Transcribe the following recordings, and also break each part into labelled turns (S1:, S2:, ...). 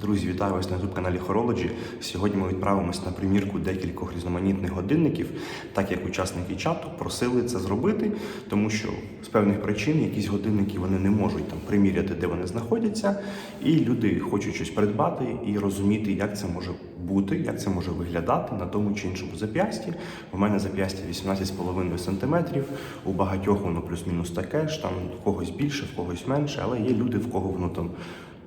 S1: Друзі, вітаю вас на youtube каналі Horology. Сьогодні ми відправимось на примірку декількох різноманітних годинників, так як учасники чату просили це зробити, тому що з певних причин якісь годинники вони не можуть там приміряти, де вони знаходяться, і люди хочуть щось придбати і розуміти, як це може бути, як це може виглядати на тому чи іншому зап'ясті. У мене зап'ястя 18,5 см, у багатьох воно плюс-мінус таке ж, там в когось більше, в когось менше, але є люди, в кого воно там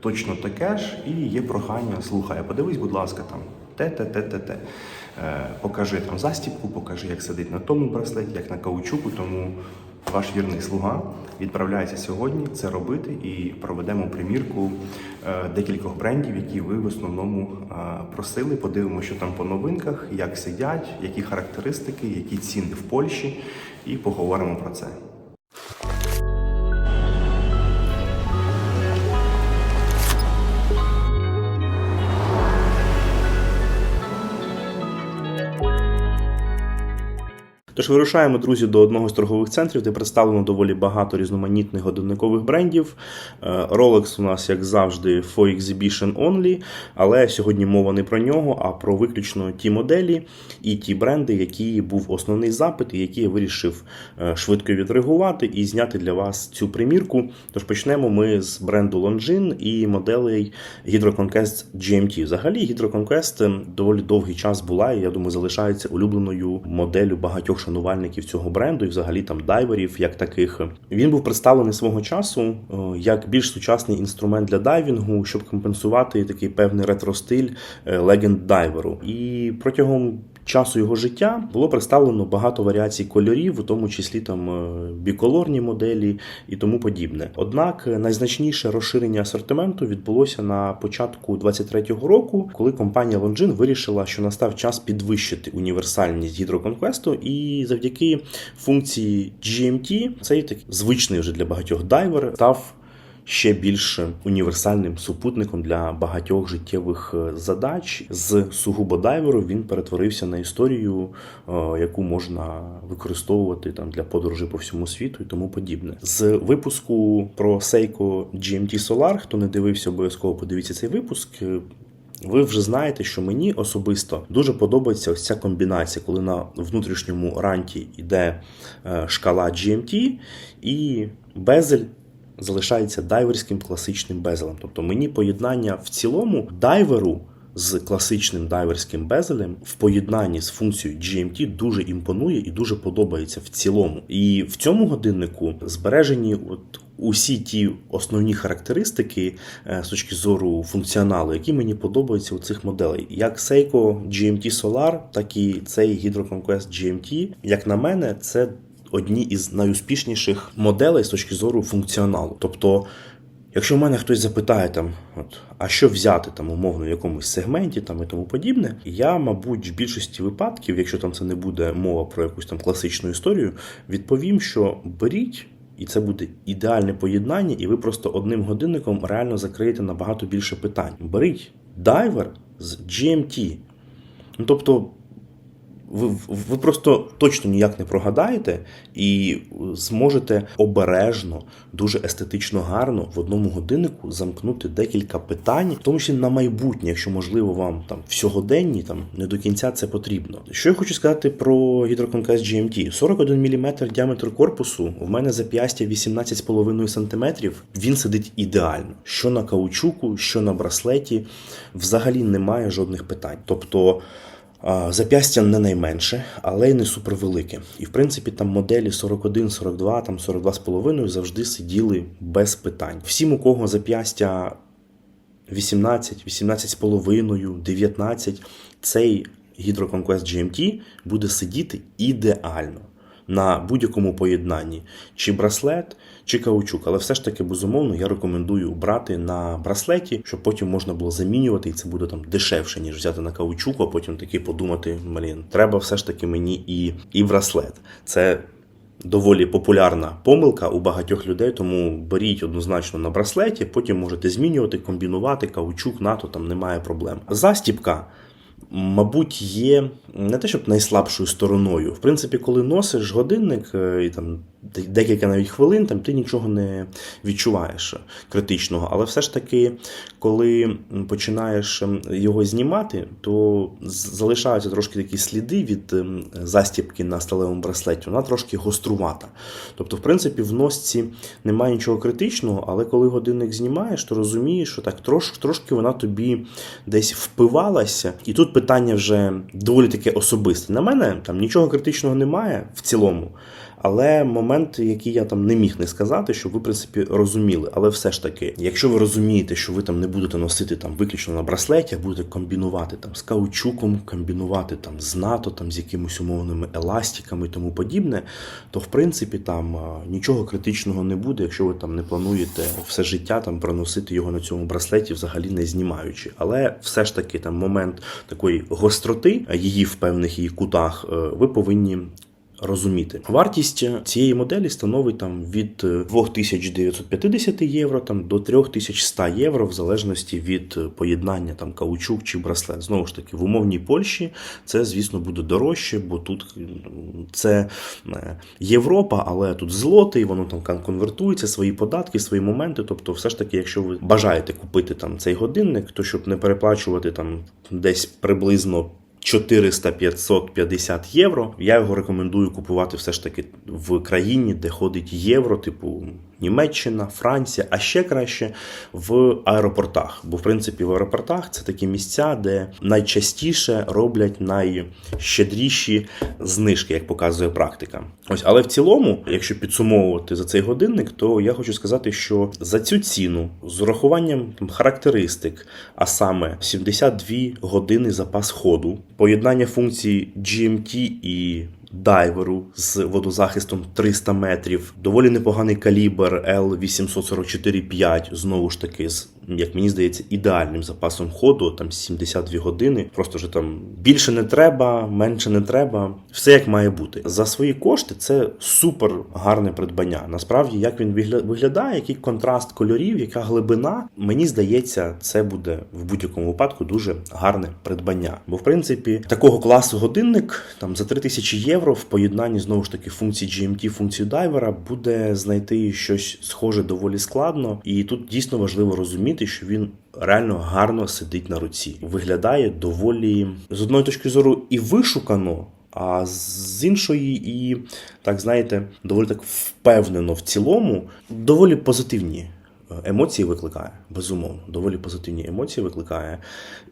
S1: точно таке ж, і є прохання, слухай, подивись, будь ласка, там те, те, те, те, те. Е, покажи там застібку, покажи, як сидить на тому браслеті, як на каучуку. Тому ваш вірний слуга відправляється сьогодні це робити і проведемо примірку е, декількох брендів, які ви в основному е, просили. Подивимося, що там по новинках, як сидять, які характеристики, які ціни в Польщі, і поговоримо про це. Тож вирушаємо, друзі, до одного з торгових центрів, де представлено доволі багато різноманітних годинникових брендів. Е, Rolex у нас, як завжди, for exhibition only, але сьогодні мова не про нього, а про виключно ті моделі і ті бренди, які був основний запит, і які я вирішив е, швидко відреагувати і зняти для вас цю примірку. Тож почнемо ми з бренду Longines і моделей Hydro Conquest GMT. Взагалі, Hydro Conquest ем, доволі довгий час була, і я думаю, залишається улюбленою моделлю багатьох шанувальників цього бренду і взагалі там дайверів, як таких. Він був представлений свого часу е, як більш сучасний інструмент для дайвінгу, щоб компенсувати такий певний ретро-стиль е, легенд дайверу. І протягом часу його життя було представлено багато варіацій кольорів, у тому числі там е, біколорні моделі і тому подібне. Однак е, найзначніше розширення асортименту відбулося на початку 23-го року, коли компанія Longines вирішила, що настав час підвищити універсальність гідроконквесту, і завдяки функції GMT, цей такий звичний вже для багатьох дайвер став ще більш універсальним супутником для багатьох життєвих е, задач. З сугубо дайверу він перетворився на історію, е, яку можна використовувати там для подорожей по всьому світу і тому подібне. З випуску про Seiko GMT Solar, хто не дивився, обов'язково подивіться цей випуск. е, ви вже знаєте, що мені особисто дуже подобається ось ця комбінація, коли на внутрішньому ранті йде шкала GMT і безель залишається дайверським класичним безелем. Тобто мені поєднання в цілому дайверу з класичним дайверським безелем в поєднанні з функцією GMT дуже імпонує і дуже подобається в цілому. І в цьому годиннику збережені от усі ті основні характеристики е, з точки зору функціоналу, які мені подобаються у цих моделей. Як Seiko GMT Solar, так і цей Hydro Conquest GMT. Як на мене, це одні із найуспішніших моделей з точки зору функціоналу. Тобто, якщо в мене хтось запитає там, от, а що взяти там умовно в якомусь сегменті там і тому подібне, я, мабуть, в більшості випадків, якщо там це не буде мова про якусь там класичну історію, відповім, що беріть. І це буде ідеальне поєднання, і ви просто одним годинником реально закриєте набагато більше питань. Беріть дайвер з GMT. Ну, тобто, ви, ви просто точно ніяк не прогадаєте і зможете обережно, дуже естетично гарно в одному годиннику замкнути декілька питань, в тому числі на майбутнє, якщо можливо вам там в сьогоденні там не до кінця це потрібно. Що я хочу сказати про Conquest GMT? 41 мм діаметр корпусу, в мене зап'ястя 18,5 см, він сидить ідеально. Що на каучуку, що на браслеті, взагалі немає жодних питань. Тобто. Зап'ястя не найменше, але й не супервелике. І в принципі там моделі 41, 42, там 42,5 завжди сиділи без питань. Всім, у кого зап'ястя 18, 18,5, 19, цей Hydro Conquest GMT буде сидіти ідеально на будь-якому поєднанні, чи браслет, чи каучук. Але все ж таки, безумовно, я рекомендую брати на браслеті, щоб потім можна було замінювати, і це буде там дешевше, ніж взяти на каучуку, а потім таки подумати: блін, треба все ж таки мені і, і браслет. Це. Доволі популярна помилка у багатьох людей, тому беріть однозначно на браслеті, потім можете змінювати, комбінувати, каучук, НАТО, там немає проблем. Застіпка мабуть, є не те, щоб найслабшою стороною. В принципі, коли носиш годинник е, і там декілька навіть хвилин, там ти нічого не відчуваєш критичного. Але все ж таки, коли починаєш ем, його знімати, то залишаються трошки такі сліди від ем, застібки на сталевому браслеті. Вона трошки гострувата. Тобто, в принципі, в носці немає нічого критичного, але коли годинник знімаєш, то розумієш, що так трош, трошки вона тобі десь впивалася. І тут питання вже доволі таке особисте. На мене там нічого критичного немає в цілому. Але момент, який я там не міг не сказати, щоб ви, в принципі, розуміли. Але все ж таки, якщо ви розумієте, що ви там не будете носити там виключно на браслеті, будете комбінувати там з каучуком, комбінувати там з НАТО, там з якимись умовними еластиками і тому подібне, то в принципі там нічого критичного не буде, якщо ви там не плануєте все життя там проносити його на цьому браслеті, взагалі не знімаючи. Але все ж таки там момент такої гостроти, її в певних її кутах, е, ви повинні розуміти. Вартість цієї моделі становить там від е, 2950 євро там, до 3100 євро, в залежності від е, поєднання там каучук чи браслет. Знову ж таки, в умовній Польщі це, звісно, буде дорожче, бо тут це е, Європа, але тут злотий, воно там конвертується, свої податки, свої моменти. Тобто, все ж таки, якщо ви бажаєте купити там цей годинник, то щоб не переплачувати там десь приблизно 400-550 євро. Я його рекомендую купувати все ж таки в країні, де ходить євро, типу Німеччина, Франція, а ще краще в аеропортах. Бо в принципі в аеропортах це такі місця, де найчастіше роблять найщедріші знижки, як показує практика. Ось, але в цілому, якщо підсумовувати за цей годинник, то я хочу сказати, що за цю ціну з урахуванням характеристик, а саме 72 години запас ходу, поєднання функцій GMT і дайверу з водозахистом 300 метрів, доволі непоганий калібр L844-5, знову ж таки, з, як мені здається, ідеальним запасом ходу, там 72 години. Просто вже там більше не треба, менше не треба. Все як має бути. За свої кошти це супер гарне придбання. Насправді, як він виглядає, який контраст кольорів, яка глибина, мені здається, це буде в будь-якому випадку дуже гарне придбання. Бо, в принципі, такого класу годинник там за 3000 євро в поєднанні знову ж таки функції GMT, функцію дайвера буде знайти щось схоже доволі складно. І тут дійсно важливо розуміти, що він. Реально гарно сидить на руці, виглядає доволі з одної точки зору і вишукано, а з іншої, і так знаєте, доволі так впевнено в цілому, доволі позитивні емоції викликає, безумовно, доволі позитивні емоції викликає.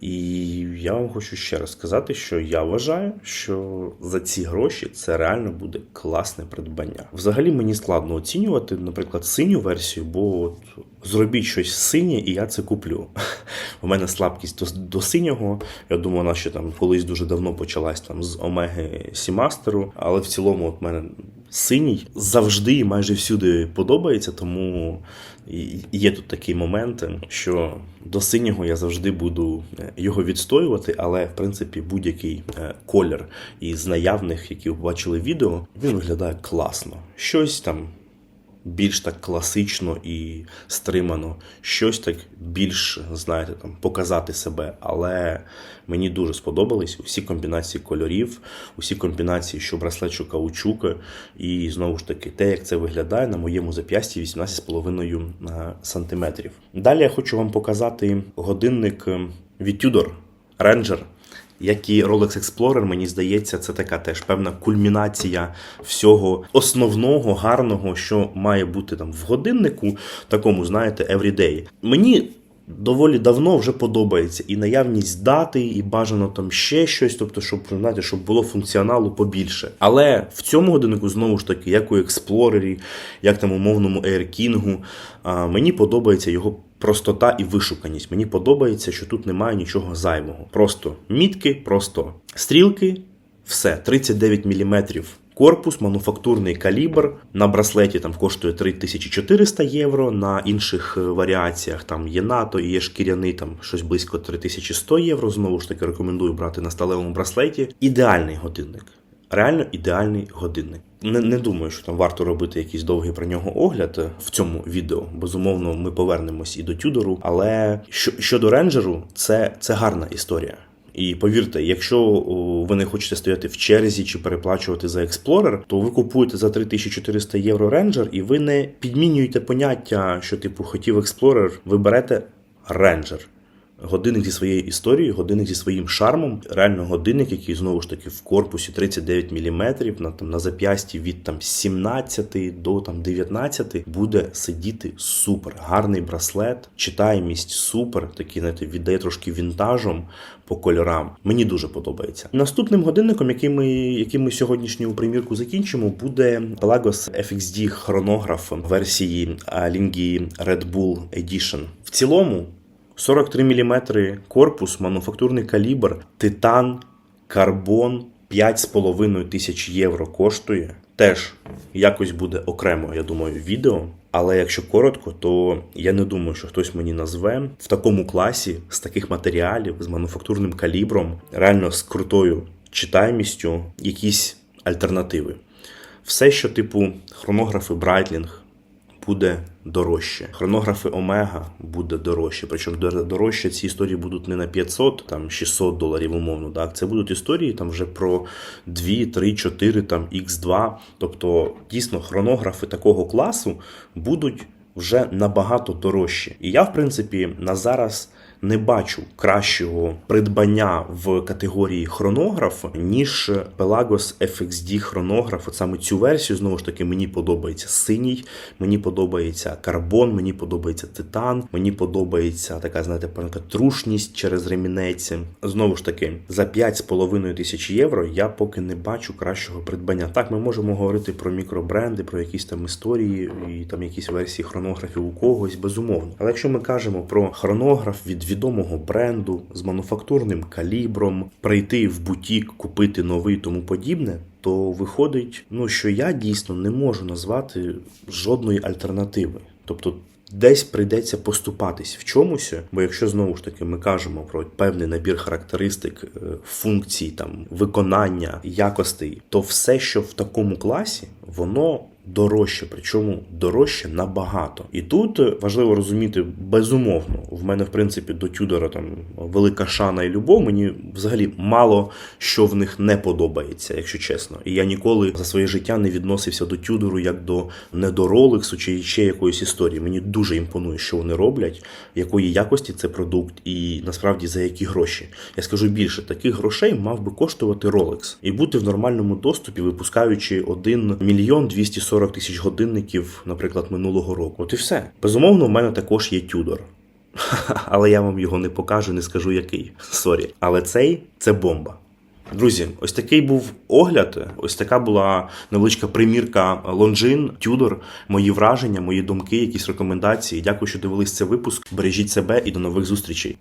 S1: І я вам хочу ще раз сказати, що я вважаю, що за ці гроші це реально буде класне придбання. Взагалі мені складно оцінювати, наприклад, синю версію, бо от зробіть щось синє, і я це куплю. У мене слабкість до, до синього. Я думаю, вона ще там колись дуже давно почалась там з Омеги Сімастеру, але в цілому, от мене синій завжди і майже всюди подобається, тому є тут такий момент, що до синього я завжди буду е, його відстоювати, але в принципі будь-який е, колір із наявних, які ви бачили відео, він виглядає класно. Щось там більш так класично і стримано, щось так більш, знаєте, там показати себе. Але мені дуже сподобались усі комбінації кольорів, усі комбінації, що браслет, що каучука. І знову ж таки, те, як це виглядає на моєму зап'ясті 18,5 е, сантиметрів. Далі я хочу вам показати годинник е, від Tudor Ranger як і Rolex Explorer, мені здається, це така теж певна кульмінація всього основного, гарного, що має бути там в годиннику, такому, знаєте, everyday. Мені. Доволі давно вже подобається і наявність дати, і бажано там ще щось, тобто, щоб знаєте, щоб було функціоналу побільше. Але в цьому годиннику знову ж таки, як у Експлорері, як там умовному Air King, мені подобається його простота і вишуканість. Мені подобається, що тут немає нічого зайвого. Просто мітки, просто стрілки, все 39 мм. Корпус, мануфактурний калібр на браслеті там коштує 3400 євро. На інших е, варіаціях там є НАТО є шкіряний, там щось близько 3100 євро. Знову ж таки, рекомендую брати на сталевому браслеті. Ідеальний годинник. Реально ідеальний годинник. Не, не думаю, що там варто робити якийсь довгий про нього огляд е, в цьому відео. Безумовно, ми повернемось і до Тюдору. Але щодо ренджеру, це, це гарна історія. І повірте, якщо ви не хочете стояти в черзі чи переплачувати за Explorer, то ви купуєте за 3400 євро Ranger і ви не підмінюєте поняття, що типу хотів Explorer, ви берете Ranger. Годинник зі своєю історією, годинник зі своїм шармом. Реально годинник, який знову ж таки в корпусі 39 мм, на там на зап'ясті від там 17 до там 19 буде сидіти супер. Гарний браслет, читаємість супер, такий знаєте, віддає трошки вінтажом по кольорам. Мені дуже подобається. Наступним годинником, який ми, який ми сьогоднішню примірку закінчимо, буде Pelagos FXD хронограф версії Lingi Red Bull Edition. В цілому. 43 мм корпус, мануфактурний калібр, титан, карбон 5,5 тисяч євро коштує. Теж якось буде окремо, я думаю, відео. Але якщо коротко, то я не думаю, що хтось мені назве в такому класі з таких матеріалів, з мануфактурним калібром, реально з крутою читаємістю, якісь альтернативи. Все, що типу хронографи Breitling, буде дорожче. Хронографи Омега буде дорожче. Причому дор- дорожче ці історії будуть не на 500, там 600 доларів умовно. Так, це будуть історії там вже про 2, 3, 4, там X2. Тобто, дійсно, хронографи такого класу будуть вже набагато дорожчі. І я, в принципі, на зараз. Не бачу кращого придбання в категорії хронограф, ніж Pelagos FXD хронограф. От саме цю версію знову ж таки мені подобається синій, мені подобається карбон, мені подобається титан, мені подобається така, знаєте, певна трушність через ремінець. Знову ж таки, за 5,5 тисяч євро я поки не бачу кращого придбання. Так, ми можемо говорити про мікробренди, про якісь там історії і там якісь версії хронографів у когось, безумовно. Але якщо ми кажемо про хронограф від відомого бренду з мануфактурним калібром, прийти в бутік, купити новий тому подібне, то виходить, ну що я дійсно не можу назвати жодної альтернативи. Тобто. Десь прийдеться поступатись в чомусь, бо якщо знову ж таки ми кажемо про певний набір характеристик, е, функцій, там виконання, якостей, то все, що в такому класі, воно дорожче, причому дорожче набагато. І тут е, важливо розуміти, безумовно, в мене в принципі до Тюдора там велика шана і любов. Мені взагалі мало що в них не подобається, якщо чесно. І я ніколи за своє життя не відносився до Тюдору як до не чи ще якоїсь історії. Мені дуже імпонує, що вони роблять, якої якості це продукт, і насправді за які гроші. Я скажу більше, таких грошей мав би коштувати Rolex і бути в нормальному доступі, випускаючи 1 мільйон 240 тисяч годинників, наприклад, минулого року. От і все. Безумовно, в мене також є Тюдор. Але я вам його не покажу, не скажу який. Сорі. Але цей це бомба. Друзі, ось такий був огляд. Ось така була невеличка примірка Лонжин, Тюдор, мої враження, мої думки, якісь рекомендації. Дякую, що дивились цей випуск. Бережіть себе і до нових зустрічей.